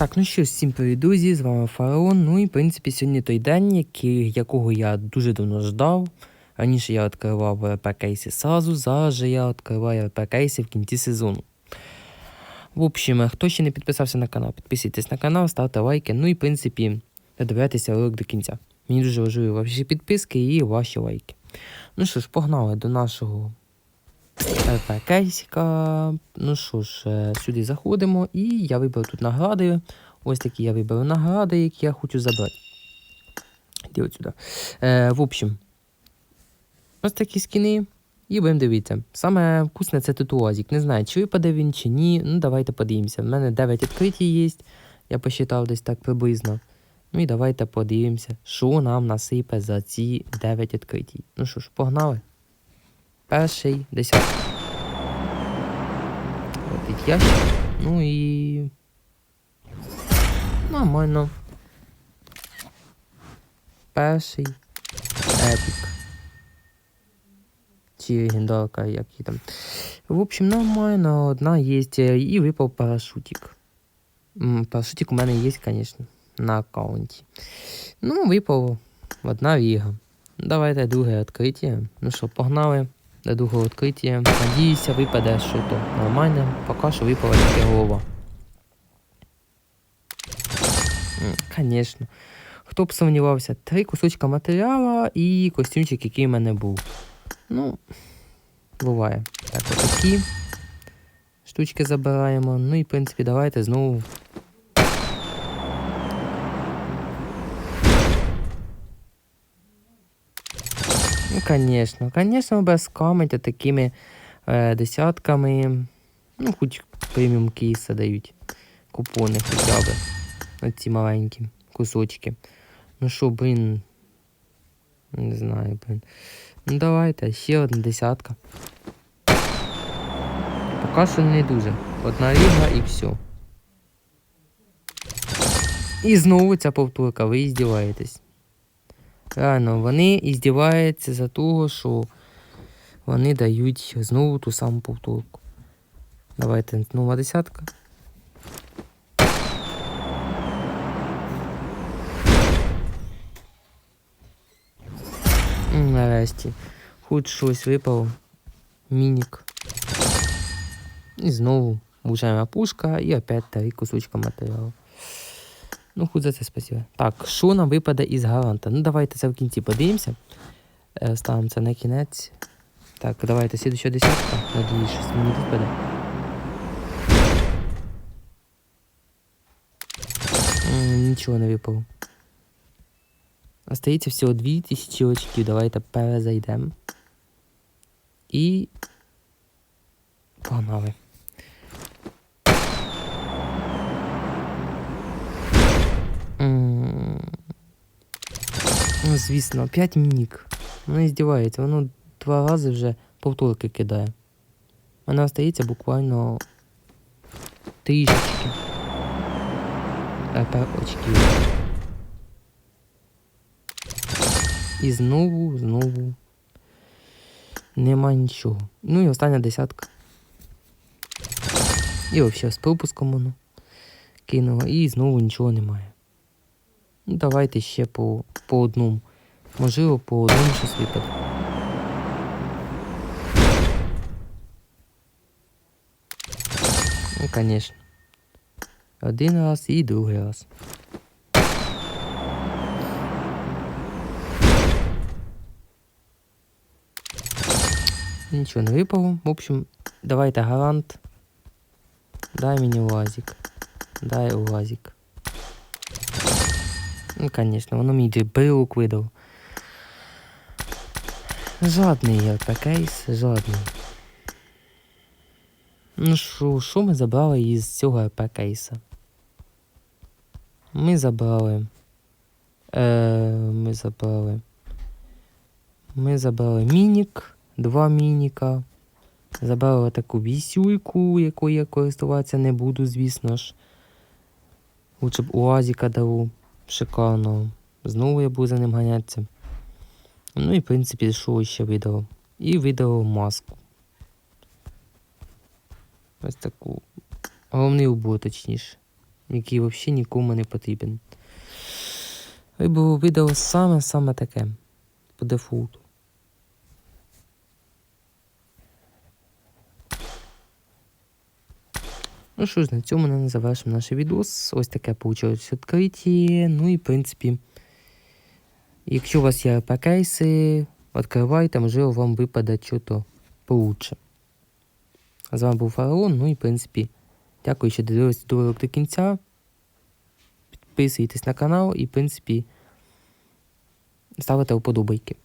Так, ну що, всім привіт, друзі, з вами Фараон. Ну і в принципі сьогодні той день, який, якого я дуже давно ждав. Раніше я відкривав РП кейси сразу, зараз же я відкриваю РП кейси в кінці сезону. В общем, хто ще не підписався на канал, підписуйтесь на канал, ставте лайки. Ну і в принципі, додивляйтеся ролик до кінця. Мені дуже важливі ваші підписки і ваші лайки. Ну що ж, погнали до нашого РП кейсика. Ну що ж, е, сюди заходимо, і я вибрав тут награди. Ось такі я вибрав награди, які я хочу забрати. Іди от сюди. Е, в общем, ось такі скіни. І будемо дивитися. Саме вкусне це татуазик. Не знаю, чи випаде він, чи ні. Ну, давайте подивимося. У мене 9 відкриті є. Я посчитав десь так приблизно. Ну і давайте подивимося, що нам насипе за ці 9 відкриті. Ну що ж, погнали. Перший десяток. Летить ящик. Ну і. Нормально. Перший епік. Чи легендарка, як її там. В общем, нормально, одна є. І випав парашутик. Парашутик у мене є, звісно, на аккаунті. Ну, випав одна віга. Давайте друге відкриття. Ну що, погнали до другого відкриття. Надіюся, випаде що то нормальне. Поки що випала тільки голова. Звісно. Хто б сумнівався, три кусочка матеріалу і костюмчик, який в мене був. Ну, буває. Так, отакі штучки забираємо. Ну і в принципі, давайте знову. Ну, звісно, звісно, без камедя такими е, десятками. Ну, хоч преміум кейса дають. Купони хоча б. Оці маленькі кусочки. Ну що, блін. Не знаю, блін. Ну давайте, ще одна десятка. Поки що не дуже. Одна ліга і все. І знову ця повторка, ви іздіваєтесь. Реально, вони іздіваються за того, що вони дають знову ту саму повторку. Давайте нова десятка. Нарешті. Хоч щось випало. Мінік. І знову влучаємо пушка і опять три кусочка матеріалу. Ну, хоч за це спасибо. Так, що нам випаде із гаранта? Ну, давайте це в кінці подивимося. Е, Ставимо це на кінець. Так, давайте слідуща десятка. Надіюсь, щось мені випаде. Нічого не випало. Остається всього 2000 очків. Давайте перезайдемо. І. Погнали. Звісно, 5 мінік. Воно здівається, воно два рази вже повторки кидає. Мене остається буквально трішечки. Тепер очків. І знову, знову. Нема нічого. Ну і остання десятка. І взагалі з пропуском воно кинуло. І знову нічого немає. Ну, давайте ще по, по одному. Можливо, по одному щось випаде. Ну, звісно. Один раз і другий раз. Нічого не випало. В общем, давайте гарант. Дай мені лазик. Дай лазик. Ну, конечно, воно мені брелок видав. Жадний я кейс, жадний. Ну що, що ми забрали із цього РП кейса? Ми забрали. Е, ми забрали. Ми забрали мінік, два мініка. Забрали таку вісюйку, якою я користуватися не буду, звісно ж. Лучше б УАЗіка дав шикарно. Знову я буду за ним ганятися. Ну і в принципі, що ще видав? І видав маску. Ось таку. Головний убор, точніше. який взагалі нікому не потрібен. Виберу відео саме-саме таке по дефолту. Ну що ж, на цьому ми завершимо наш відос. Ось таке вийшло відкриті. Ну і в принципі, якщо у вас є РП-кейси, відкривайте, можливо, вам випаде щось получше. А з вами був Фараон. Ну і в принципі, дякую, що дивилися до до кінця. Підписуйтесь на канал і, в принципі, ставите вподобайки.